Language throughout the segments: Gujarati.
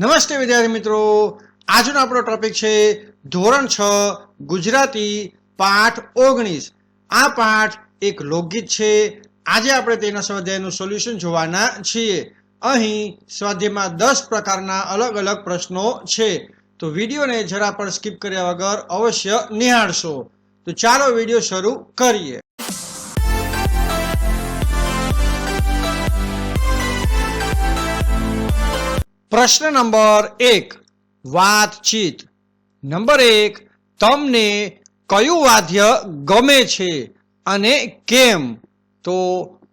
નમસ્તે વિદ્યાર્થી મિત્રો. આજનો આપણો ટોપિક છે ધોરણ છ, ગુજરાતી પાઠ ઓગણીસ. આ પાઠ એક લોકગીત છે. આજે આપણે તેના સ્વાધ્યાયનું સોલ્યુશન જોવાના છીએ. અહીં સ્વાધ્યાયમાં દસ પ્રકારના અલગ અલગ પ્રશ્નો છે. તો વિડીયોને જરા પણ સ્કીપ કર્યા વગર અવશ્ય નિહાળશો. તો ચાલો વીડિયો શરૂ કરીએ. પ્રશ્ન નંબર એક, વાતચીત. નંબર એક, તમને કયું વાદ્ય ગમે છે અને કેમ? તો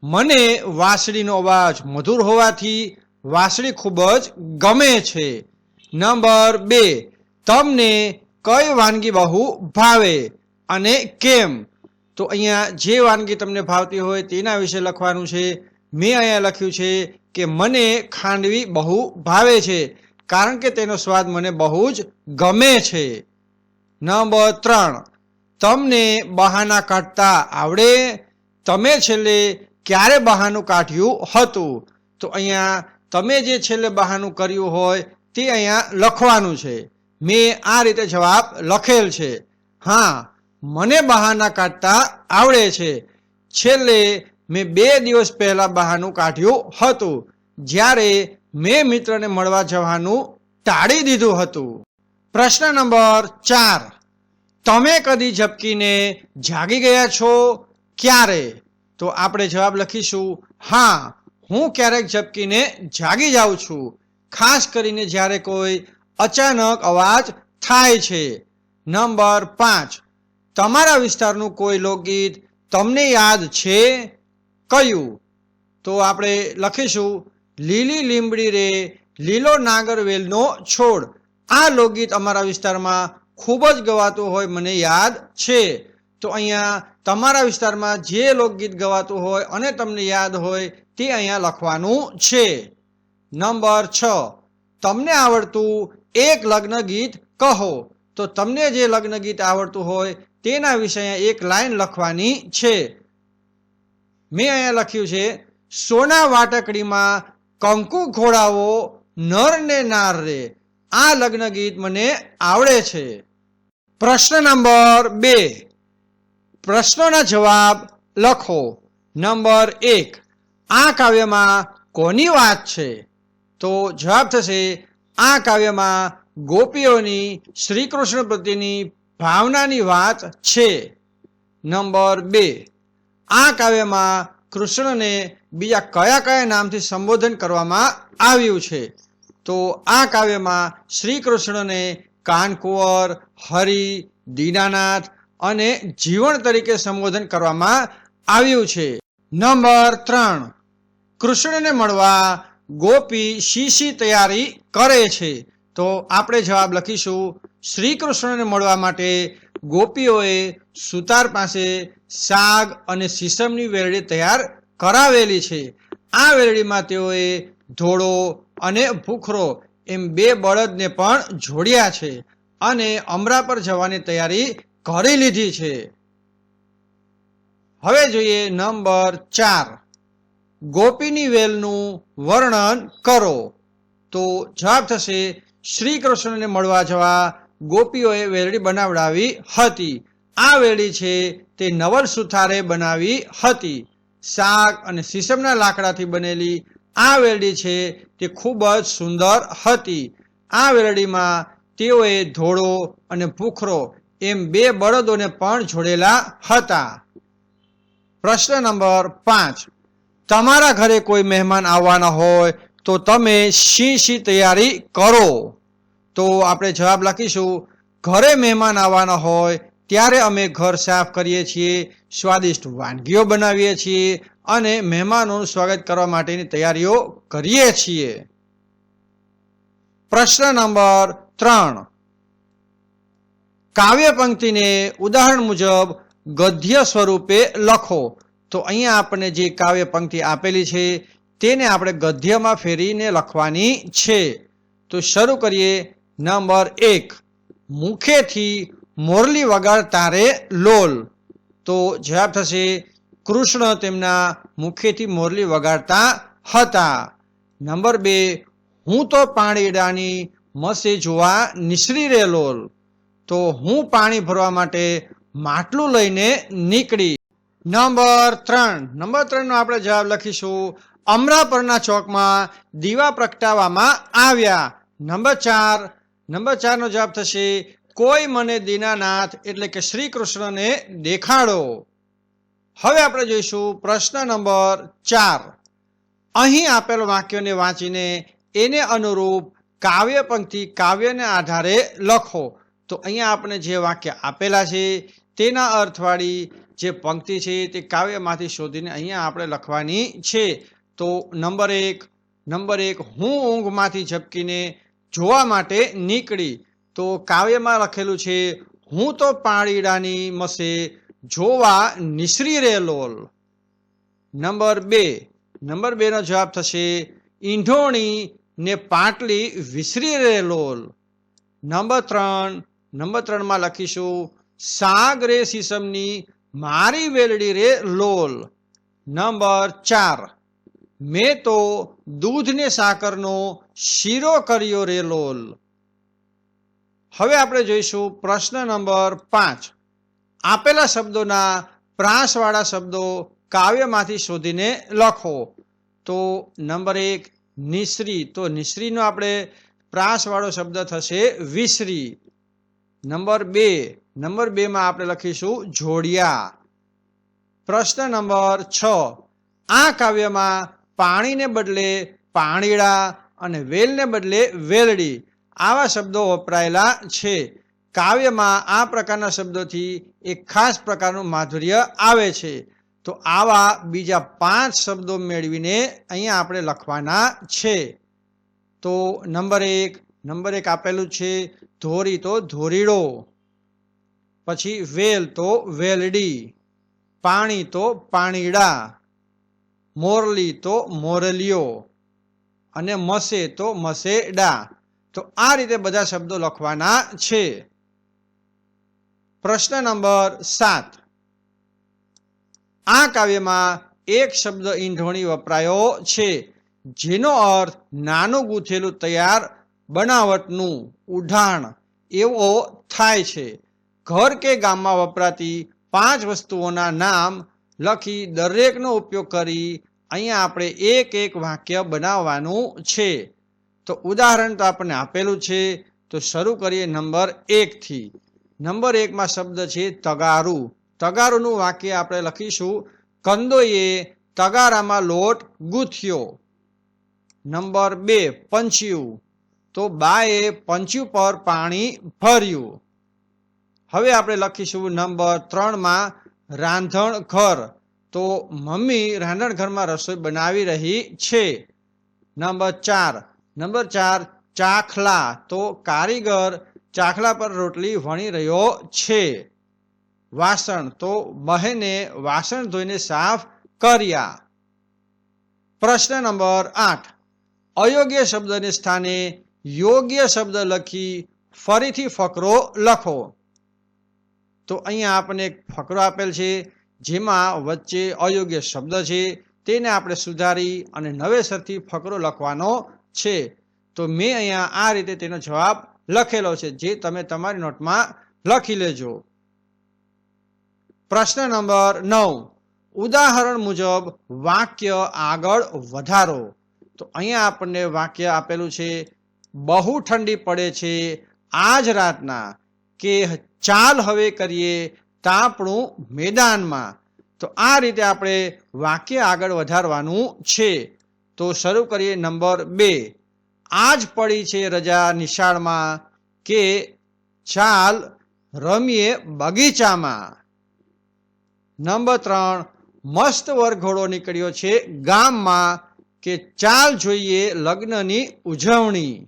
મને વાંસળીનો અવાજ મધુર હોવાથી વાંસળી ખૂબ જ ગમે છે. નંબર બે, તમને કઈ વાનગી બહુ ભાવે અને કેમ? તો અહીંયા જે વાનગી તમને ભાવતી હોય તેના વિશે લખવાનું છે. મેં અહીંયા લખ્યું છે કે મને ખાંડવી બહુ ભાવે છે, કારણ કે તેનો સ્વાદ મને બહુ જ ગમે છે. નંબર ત્રણ, તમને બહાના કાઢતા આવડે? તમે છેલ્લે ક્યારે બહાનું કાઢ્યું હતું? તો અહીંયા તમે જે છેલ્લે બહાનું કર્યું હોય, તે અહીંયા લખવાનું છે. મેં આ રીતે જવાબ લખેલ છે. હા, મને બહાના કાઢતા આવડે છે. છેલ્લે મેં બે દિવસ પહેલા બહાનું કાઢ્યું હતું, જ્યારે મેં મિત્રને મળવા જવાનું ટાળી દીધું હતું. પ્રશ્ન નંબર ચાર. તમે કદી ઝપકીને જાગી ગયા છો? ક્યારે? તો આપણે જવાબ લખીશું, હા, હું ક્યારેક ઝપકીને જાગી જાઉં છું, ખાસ કરીને જ્યારે કોઈ અચાનક અવાજ થાય છે. નંબર પાંચ. તમારા વિસ્તારનું કોઈ લોકગીત તમને યાદ છે? કયું? તો આપણે લખીશું, લીલી લીમડી રે, લીલો નાગરવેલનો છોડ. આ લોકગીત અમારા વિસ્તારમાં ખૂબ જ ગવાતું હોય, મને યાદ છે. તો અહીંયા તમારા વિસ્તારમાં જે લોકગીત ગવાતું હોય અને તમને યાદ હોય, તે અહીંયા લખવાનું છે. નંબર છ. તમને આવડતું એક લગ્ન ગીત કહો. તો તમને જે લગ્ન ગીત આવડતું હોય, તેના વિશે એક લાઈન લખવાની છે. મેં અહીંયા લખ્યું છે, સોના વાટકડીમાં કંકુ ઘોડાવો નર ને નાર રે. આ લગ્ન ગીત મને આવડે છે. પ્રશ્ન નંબર બે. પ્રશ્નોના જવાબ લખો. નંબર એક. આ કાવ્યમાં કોની વાત છે? તો જવાબ થશે, આ કાવ્યમાં ગોપીઓની શ્રી કૃષ્ણ પ્રત્યેની ભાવનાની વાત છે. નંબર બે. આ કાવ્યમાં કૃષ્ણને બીજા કયા કયા નામથી સંબોધન કરવામાં આવ્યું છે? તો આ કાવ્યમાં શ્રી કૃષ્ણને કાનકુંવર, હરિ, દીનાનાથ અને જીવન તરીકે સંબોધન કરવામાં આવ્યું છે. નંબર ત્રણ. કૃષ્ણને મળવા ગોપી શી શી તૈયારી કરે છે. તો આપણે જવાબ લખીશું. શ્રી કૃષ્ણને મળવા માટે ગોપીઓએ સુતાર પાસે સાગ અને સીસમની વેરડી તૈયાર કરાવેલી છે. આ વેરડીમાં તેઓએ ધોળો અને ભૂખરો એમ બે બળદને પણ જોડ્યા છે અને અમરા પર જવાની તૈયારી કરી લીધી છે. હવે જોઈએ નંબર ચાર. ગોપીની વેલનું વર્ણન કરો. તો જવાબ થશે, શ્રી કૃષ્ણને મળવા જવા ગોપીઓએ વેરડી બનાવડાવી હતી. આ વેરડી છે તે નવલ સુથારે બનાવી હતી. શાક અને સીસમના લાકડાથી બનેલી આ વેરડી છે તે ખૂબ જ સુંદર હતી. આ વેરડીમાં તેઓએ ધોળો અને ભૂખરો એમ બે બળદોને પણ જોડેલા હતા. પ્રશ્ન નંબર પાંચ. તમારા ઘરે કોઈ મહેમાન આવવાના હોય તો તમે શી શી તૈયારી કરો? તો આપણે જવાબ લખીશું, ઘરે મહેમાન આવવાના હોય, ત્યારે અમે ઘર સાફ કરીએ છીએ, સ્વાદિષ્ટ વાનગીઓ બનાવીએ છીએ અને મહેમાનોનું સ્વાગત કરવા માટેની તૈયારીઓ કરીએ છીએ. પ્રશ્ન નંબર ત્રણ. કાવ્ય પંક્તિને ઉદાહરણ મુજબ ગદ્ય સ્વરૂપે લખો. તો અહીંયા આપણને જે કાવ્ય પંક્તિ આપેલી છે, તેને આપણે ગદ્યમાં ફેરીને લખવાની છે. તો શરૂ કરીએ. નંબર એક, મુખેથી મોરલી વગાડતા રે લોલ. તો જવાબ થશે, કૃષ્ણ તેમના મુખેથી મોરલી વગાડતા હતા. નંબર બે, હું તો પાણીડાની મસે જોવા નિસરી રેલોલ તો હું પાણી ભરવા માટે માટલું લઈને નીકળી. નંબર ત્રણ, નંબર ત્રણનો આપણે જવાબ લખીશું, અમરાપરના ચોકમાં દીવા પ્રગટાવવામાં આવ્યા. નંબર ચાર નંબર ચારનો જવાબ થશે, કોઈ મને દીનાનાથ એટલે કે શ્રી કૃષ્ણને દેખાડો. હવે આપણે જોઈશું પ્રશ્ન નંબર ચાર. અહીં આપેલ વાક્યોને વાંચીને એને અનુરૂપ કાવ્ય પંક્તિ કાવ્યને આધારે લખો. તો અહીંયા આપણે જે વાક્ય આપેલા છે, તેના અર્થવાળી જે પંક્તિ છે, તે કાવ્યમાંથી શોધીને અહીંયા આપણે લખવાની છે. તો નંબર એક નંબર એક, હું ઊંઘમાંથી ઝપકીને જોવા માટે નીકળી. તો કાવ્યમાં લખેલું છે, હું તો પાણીડાની મસે જોવા નિસરી રેલોલ નંબર બે. નંબર બે નો જવાબ થશે, ઈંઢોણી ને પાટલી વિસરી રેલોલ નંબર ત્રણ. નંબર ત્રણમાં લખીશું, સાગ રે સીસમની મારી વેલડી રે લોલ. નંબર ચાર. મેં તો દૂધને સાકરનો શીરો કર્યો રે લોલ. હવે આપણે જોઈશું પ્રશ્ન નંબર પાંચ. આપેલા શબ્દોના પ્રાસવાળા શબ્દો કાવ્યમાંથી શોધીને લખો. તો નંબર એક નિશ્રી તો નિશ્રીનો આપણે પ્રાસવાળો શબ્દ થશે વિસરી. નંબર બે, નંબર બેમાં આપણે લખીશું જોડિયા. પ્રશ્ન નંબર છ. આ કાવ્યમાં પાણીને બદલે પાણીડા અને વેલને બદલે વેલડી આવા શબ્દો વપરાયેલા છે. કાવ્યમાં આ પ્રકારના શબ્દોથી એક ખાસ પ્રકારનું માધુર્ય આવે છે. તો આવા બીજા પાંચ શબ્દો મેળવીને અહીંયા આપણે લખવાના છે. તો નંબર એક નંબર એક આપેલું છે, ધોરી તો ધોરીડો, પછી વેલ તો વેલડી, પાણી તો પાણીડા મોરલી તો મોરલીઓ અને મસે તો મસેડા. તો આ રીતે બધા શબ્દો લખવાના છે. પ્રશ્ન નંબર સાત. આ કાવ્યમાં એક શબ્દ ઈંઢોણી વપરાયો છે, જેનો અર્થ નાનું ગૂંથેલું તૈયાર બનાવટનું ઉઢાણ. એવો થાય છે. ઘર કે ગામમાં વપરાતી પાંચ વસ્તુઓના નામ લખી દરેકનો ઉપયોગ કરી અહીંયા આપણે એક એક વાક્ય બનાવવાનું છે. તો ઉદાહરણ તો આપણને આપેલું છે. તો શરૂ કરીએ નંબર એકથી નંબર એકમાં શબ્દ છે તગારું. તગારુનું વાક્ય આપણે લખીશું. કંદોએ તગારામાં લોટ ગૂંથ્યો. નંબર બે પંચ્યું તો બાએ પંચ્યું પર પાણી ભર્યું. હવે આપણે લખીશું નંબર ત્રણમાં રાંધણ ઘર. તો મમ્મી રાંધણઘરમાં રસોઈ બનાવી રહી છે. નંબર ચાર. નંબર ચાર, ચાખલા. તો કારીગર ચાખલા પર રોટલી વણી રહ્યો છે. વાસણ. તો બહેને વાસણ ધોઈને સાફ કર્યા. પ્રશ્ન નંબર આઠ. અયોગ્ય શબ્દને સ્થાને યોગ્ય શબ્દ લખી ફરીથી ફકરો લખો. તો અહીંયા આપણને એક ફકરો આપેલ છે, જેમાં વચ્ચે અયોગ્ય શબ્દ છે, તેને આપણે સુધારી અને નવેસરથી ફકરો લખવાનો છે. તો મેં અહીંયા આ રીતે તેનો જવાબ લખેલો છે, જે તમે તમારી નોટમાં લખી લેજો. પ્રશ્ન નંબર નવ. ઉદાહરણ મુજબ વાક્ય આગળ વધારો. તો અહીંયા આપણને વાક્ય આપેલું છે, બહુ ઠંડી પડે છે, આજ રાતના. કે ચાલ હવે કરીએ તાપણું મેદાનમાં. તો આ રીતે આપણે વાક્ય આગળ વધારવાનું છે. તો શરૂ કરીએ નંબર બે. આજ પડી છે રજા નિશાળમાં કે ચાલ રમીએ બગીચામાં. નંબર ત્રણ. મસ્ત વરઘોડો નીકળ્યો છે ગામમાં કે ચાલ જોઈએ લગ્નની ઉજવણી.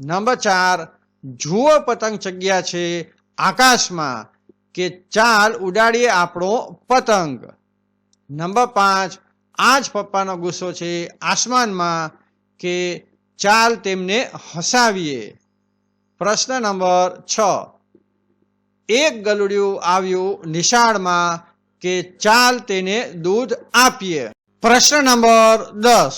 નંબર ચાર. જુઓ પતંગ જગ્યા છે આકાશમાં કે ચાલ ઉડાડીએ આપણો પતંગ. નંબર પાંચ આજ પપ્પાનો ગુસ્સો છે આસમાનમાં કે ચાલ તેમને હસાવીએ. પ્રશ્ન નંબર છ, એક ગલુડિયું આવ્યું નિશાળમાં કે ચાલ તેને દૂધ આપીએ. પ્રશ્ન નંબર દસ,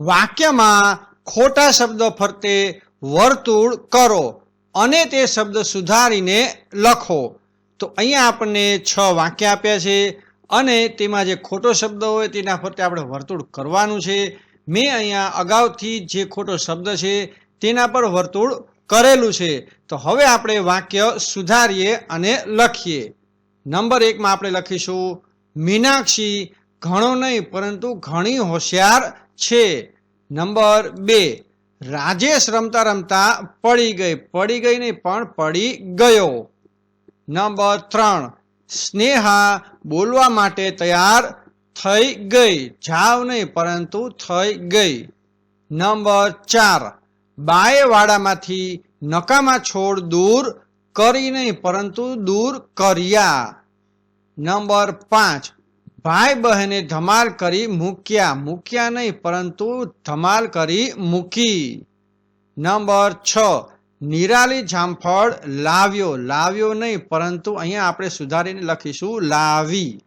વાક્યમાં ખોટા શબ્દો ફરતે વર્તુળ કરો અને તે શબ્દ સુધારીને લખો. તો અહીંયા આપણને છ વાક્ય આપ્યા છે અને તેમાં જે ખોટો શબ્દ હોય તેના ફરતે આપણે વર્તુળ કરવાનું છે. મેં અહીંયા અગાઉથી જે ખોટો શબ્દ છે તેના પર વર્તુળ કરેલું છે. તો હવે આપણે વાક્ય સુધારીએ અને લખીએ. નંબર એકમાં આપણે લખીશું, મીનાક્ષી, ઘણો નહીં, પરંતુ ઘણી હોશિયાર છે. નંબર બે રાજેશ રમતા રમતા પડી ગઈ. પડી ગઈ નહીં, પણ પડી ગયો. નંબર ત્રણ. સ્નેહા બોલવા માટે તૈયાર થઈ ગઈ. જાવ નહીં, પરંતુ થઈ ગઈ. નંબર ચાર. બાએ વાડામાંથી નકામા છોડ દૂર કરી નહીં, પરંતુ દૂર કર્યા. નંબર પાંચ. ભાઈ બહેને ધમાલ કરી મૂક્યા. મૂક્યા નહીં, પરંતુ ધમાલ કરી મૂકી. નંબર છ, નિરાલી જામફળ લાવ્યો. લાવ્યો નહીં, પરંતુ અહીંયા આપણે સુધારીને લખીશું, લાવી.